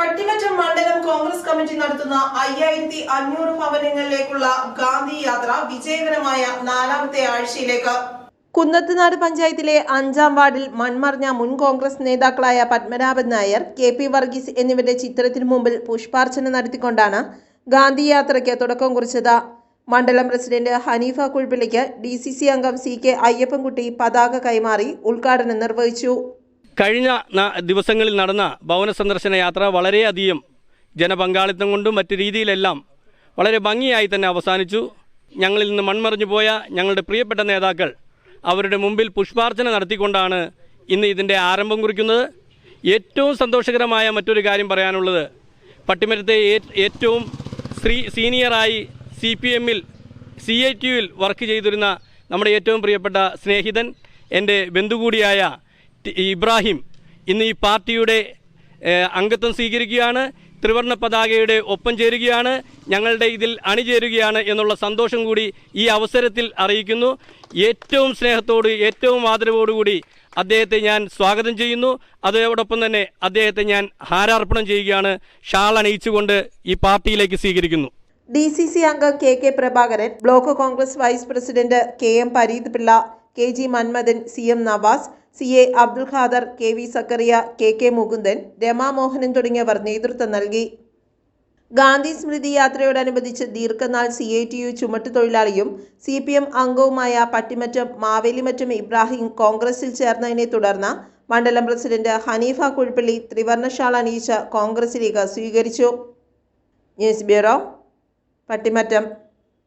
പട്ടിമറ്റം മണ്ഡലം കോൺഗ്രസ് കമ്മിറ്റി നടത്തുന്ന അയ്യായിരത്തി അഞ്ഞൂറ് ഭവനങ്ങളിലേക്കുള്ള ഗാന്ധി യാത്ര വിജയകരമായ നാലാമത്തെ ആഴ്ചയിലേക്ക്. കുന്നത്തുനാട് പഞ്ചായത്തിലെ അഞ്ചാം വാർഡിൽ മൺമറഞ്ഞ മുൻ കോൺഗ്രസ് നേതാക്കളായ പത്മനാഭൻ നായർ കെ പി വർഗീസ് എന്നിവരുടെ ചിത്രത്തിനു മുമ്പിൽ പുഷ്പാർച്ചന നടത്തിക്കൊണ്ടാണ് ഗാന്ധി യാത്രയ്ക്ക് തുടക്കം കുറിച്ചത്. മണ്ഡലം പ്രസിഡന്റ് ഹനീഫ കുൾപ്പിള്ളിക്ക് ഡി അംഗം സി കെ അയ്യപ്പൻകുട്ടി പതാക കൈമാറി ഉദ്ഘാടനം നിർവഹിച്ചു. കഴിഞ്ഞ ദിവസങ്ങളിൽ നടന്ന ഭവന സന്ദർശന യാത്ര വളരെയധികം ജനപങ്കാളിത്തം കൊണ്ടും മറ്റു രീതിയിലെല്ലാം വളരെ ഭംഗിയായി തന്നെ അവസാനിച്ചു. ഞങ്ങളിൽ നിന്ന് മൺമറിഞ്ഞു പോയ ഞങ്ങളുടെ പ്രിയപ്പെട്ട നേതാക്കൾ അവരുടെ മുമ്പിൽ പുഷ്പാർച്ചന നടത്തിക്കൊണ്ടാണ് ഇന്ന് ഇതിന്റെ ആരംഭം കുറിക്കുന്നത്. ഏറ്റവും സന്തോഷകരമായ മറ്റൊരു കാര്യം പറയാനുള്ളത് പട്ടിമരത്തെ ഏറ്റവും ശ്രീ സീനിയറായി സി പി എമ്മിൽ സി ഐ ടിയുവിൽ വർക്ക് ചെയ്തിരുന്ന നമ്മുടെ ഏറ്റവും പ്രിയപ്പെട്ട സ്നേഹിതൻ എന്റെ ബന്ധു കൂടിയായ ഇബ്രാഹിം ഇന്ന് ഈ പാർട്ടിയുടെ അംഗത്വം സ്വീകരിക്കുകയാണ് ത്രിവർണ പതാകയുടെ ഒപ്പം ചേരുകയാണ് ഞങ്ങളുടെ ഇതിൽ അണിചേരുകയാണ് എന്നുള്ള സന്തോഷം കൂടി ഈ അവസരത്തിൽ അറിയിക്കുന്നു. ഏറ്റവും സ്നേഹത്തോട് ഏറ്റവും ആദരവോടുകൂടി അദ്ദേഹത്തെ ഞാൻ സ്വാഗതം ചെയ്യുന്നു. അതോടൊപ്പം തന്നെ അദ്ദേഹത്തെ ഞാൻ ഹാരാർപ്പണം ചെയ്യുകയാണ് ഷാൾ അണിയിച്ചുകൊണ്ട് ഈ പാർട്ടിയിലേക്ക് സ്വീകരിക്കുന്നു. ഡി സി സി അംഗം K K Prabhakaran block Congress vice president K M Pareeth Pillai K G Manmadan C M Navas C A Abdul Khader K V Sakkariya K K Mukundan Ramamohanan തുടങ്ങിയവർ നേതൃത്വം നൽകി. ഗാന്ധി സ്മൃതി യാത്രയോടനുബന്ധിച്ച് ദീർഘനാൾ C I T U ചുമട്ടു തൊഴിലാളിയും C P M അംഗവുമായ പട്ടിമറ്റം മാവേലിമറ്റം ഇബ്രാഹിം കോൺഗ്രസിൽ ചേർന്നതിനെ തുടർന്ന് മണ്ഡലം പ്രസിഡന്റ് ഹനീഫ കുഴിപ്പള്ളി ത്രിവർണശാല അണിയിച്ച് കോൺഗ്രസിലേക്ക് സ്വീകരിച്ചു. News bureau Pattimattam.